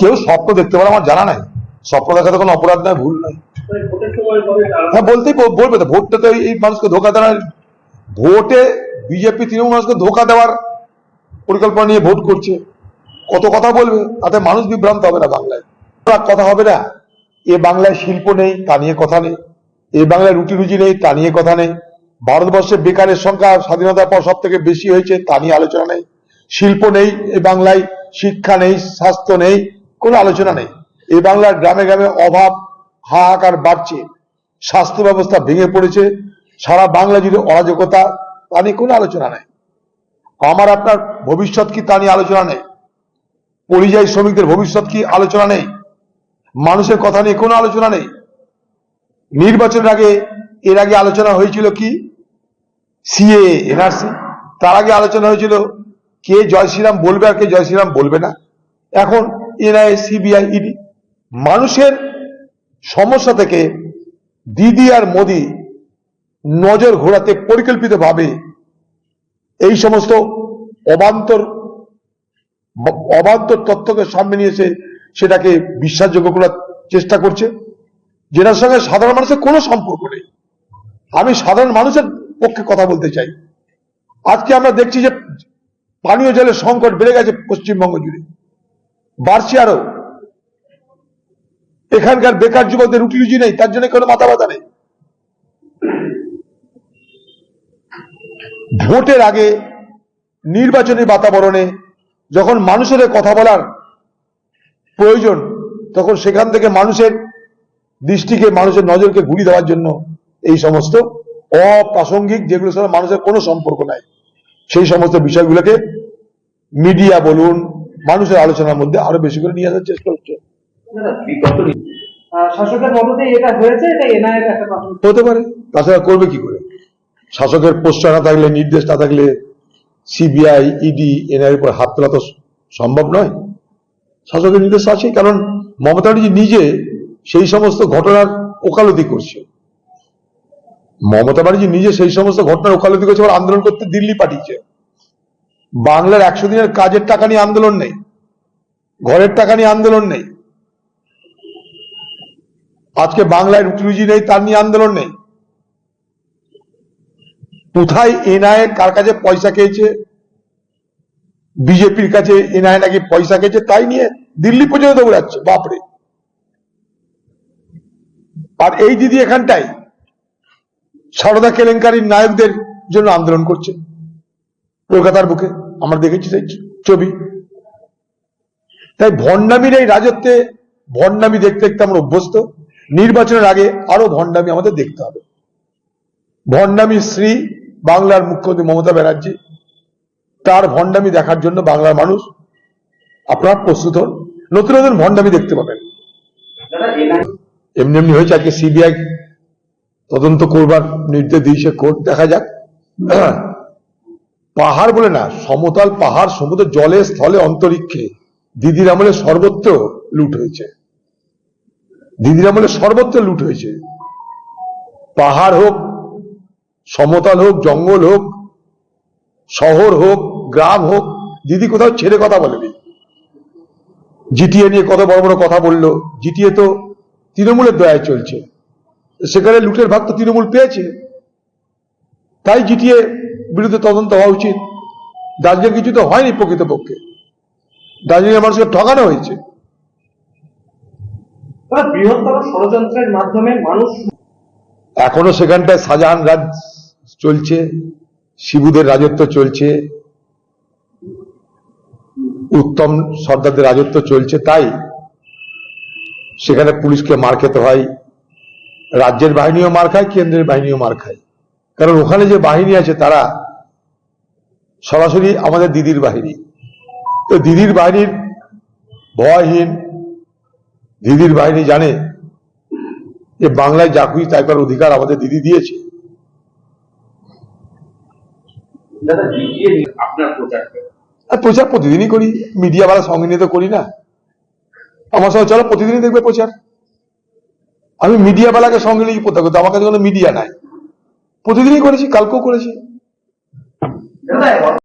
কেউ স্বপ্ন দেখতে পারে, আমার জানা নাই। স্বপ্ন দেখাতে কোনো অপরাধ নয় ভুল নয় হ্যাঁ বলতেই বলবে তো, ভোটটা তো এই মানুষকে ধোকা দেওয়ার ভোটে বিজেপি, তৃণমূল মানুষকে ধোকা দেওয়ার পরিকল্পনা নিয়ে ভোট করছে। কত কথা বলবে, তাতে মানুষ বিভ্রান্ত হবে না বাংলায়। কথা হবে না। এ বাংলায় শিল্প নেই, তা নিয়ে কথা নেই। এ বাংলায় রুটি রুজি নেই, তা নিয়ে কথা নেই। ভারতবর্ষে বেকারের সংখ্যা স্বাধীনতার পর সব থেকে বেশি হয়েছে, তা নিয়ে আলোচনা নেই। শিল্প নেই এ বাংলায়, শিক্ষা নেই, স্বাস্থ্য নেই। কোনো আলোচনা নেই। এই বাংলার গ্রামে গ্রামে অভাব, হাহাকার বাড়ছে। স্বাস্থ্য ব্যবস্থা ভেঙে পড়েছে। সারা বাংলা জুড়ে অরাজকতা, তা নিয়ে কোনো আলোচনা নেই। আমার, আপনার ভবিষ্যৎ কি তা নিয়ে আলোচনা নেই? পরিযায়ী শ্রমিকদের ভবিষ্যৎ কি আলোচনা নেই? মানুষের কথা নিয়ে কোনো আলোচনা নেই? নির্বাচনের আগে, এর আগে আলোচনা হয়েছিল কি? CA NRC. তার আগে আলোচনা হয়েছিল, কে জয় শ্রীরাম বলবে আর কে জয় শ্রীরাম বলবে না। এখন এনআইএ সিবিআই, ইডি। মানুষের সমস্যা থেকে দিদি আর মোদি নজর ঘোরাতে পরিকল্পিতভাবে এই সমস্ত অবান্তর অবান্তর তথ্যকে সামনে নিয়ে এসে সেটাকে বিশ্বাসযোগ্য করার চেষ্টা করছে। যেটার সঙ্গে সাধারণ মানুষের কোনো সম্পর্ক নেই। আমি সাধারণ মানুষের পক্ষে কথা বলতে চাই। আজকে আমরা দেখছি যে পানীয় জলের সংকট বেড়ে গেছে পশ্চিমবঙ্গ জুড়ে। বাড়ছে আরও। এখানকার বেকার যুবকদের রুটি রুজি নেই, তার জন্য কোনো মাথা ব্যথা নেই। ভোটের আগে নির্বাচনী বাতাবরণে যখন মানুষের কথা বলার প্রয়োজন, তখন সেখান থেকে মানুষের দৃষ্টিকে, মানুষের নজরকে ঘুরিয়ে দেওয়ার জন্য এই সমস্ত অপ্রাসঙ্গিক যেগুলোর সাথে মানুষের কোনো সম্পর্ক নাই, সেই সমস্ত বিষয়গুলোকে মিডিয়া বলুন মানুষের আলোচনার মধ্যে আরও বেশি করে নিয়ে আসার চেষ্টা হচ্ছে। দাদা, বিগত আহ, শাসকের মদতেই এটা হয়েছে? এটা এনআইএর একটা হতে পারে। তাছাড়া করবে কি করে? শাসকের পোস্টার না থাকলে নির্দেশ না থাকলে সিবিআই ইডি এনআইয়ের উপর হাত তোলা তো সম্ভব নয়। শাসকের নির্দেশ আছে কারণ মমতা ব্যানার্জি নিজে সেই সমস্ত ঘটনার ওকালতি করছে। মমতা ব্যানার্জি নিজে সেই সমস্ত ঘটনার ওকালতি করছে আবার আন্দোলন করতে দিল্লি পাঠিয়েছে। বাংলার একশো দিনের কাজের টাকা নিয়ে আন্দোলন নেই, ঘরের টাকা নিয়ে আন্দোলন নেই। আজকে বাংলায় রুটি রুজি নেই, তার নিয়ে আন্দোলন নেই। কোথায় এনআইএ, কার কাছে পয়সা খেয়েছে? বিজেপির কাছে এনআইএ নাকি পয়সা খেয়েছে? তাই নিয়ে দিল্লি পর্যন্ত দৌড়াচ্ছে, বাপরে। আর এই দিদি এখানটায়, সারদা কেলেঙ্কারির নায়কদের জন্য আন্দোলন করছে। কলকাতার বুকে, আমরা দেখেছি সেই ছবি। তাই ভণ্ডামির এই রাজত্বে, ভণ্ডামি দেখতে দেখতে আমরা অভ্যস্ত। নির্বাচনের আগে আরও ভণ্ডামি আমাদের দেখতে হবে। ভণ্ডামি শ্রী বাংলার মুখ্যমন্ত্রী মমতা ব্যানার্জি, তার ভণ্ডামি দেখার জন্য বাংলার মানুষ আপনার প্রস্তুত হন। নতুন নতুন ভণ্ডামি দেখতে পাবেন। এমনি এমনি হয়েছে, আজকে সিবিআই তদন্ত করবার নির্দেশ দিয়েছে, কোর্ট দেখা যাক। পাহাড় বলে না, সমতল পাহাড়, সমুদ্র জলে, স্থলে, অন্তরিক্ষে। দিদির আমলে সর্বত্র লুট হয়েছে। দিদির আমলে সর্বত্র লুট হয়েছে। পাহাড় হোক, সমতল হোক, জঙ্গল হোক, শহর হোক, গ্রাম হোক, দিদি কোথাও ছেড়ে কথা বলেনি। জিটিএ নিয়ে কত বড় বড় কথা বলল। জিটিএ তো তৃণমূলের দয়ায় চলছে। সেখানে লুটের ভাগ তো তৃণমূল পেয়েছে। তাই জিটিএ বিরুদ্ধে তদন্ত হওয়া উচিত। দার্জিলিং কিছু তো হয়নি প্রকৃতপক্ষে। দার্জিলিং মানুষকে ঠকানো হয়েছে। বৃহত্তর ষড়যন্ত্রের মাধ্যমে মানুষ এখনও সেখানটায় শাহজাহান রাজ চলছে শিবুদের রাজত্ব চলছে উত্তম সর্দারদের রাজত্ব চলছে তাই সেখানে পুলিশকে মার খেতে হয় রাজ্যের বাহিনীও মার খায় কেন্দ্রের বাহিনীও মার খায়। কারণ ওখানে যে বাহিনী আছে তারা সরাসরি আমাদের দিদির বাহিনী। তো দিদির বাহিনীর ভয়হীন দিদির বাহিনী জানে যে বাংলায় যা খুশি তাই করার অধিকার আমাদের দিদি দিয়েছে। আর প্রচার প্রতিদিনই করি মিডিয়া বালা সঙ্গে নিয়ে তো করি না। আমার সঙ্গে চলো প্রতিদিনই দেখবে প্রচার। আমি মিডিয়া বালাকে সঙ্গে নিয়ে প্রচার করতে আমার কাছে কোনো মিডিয়া নাই। প্রতিদিনই করেছি কালকেও করেছি। দাদা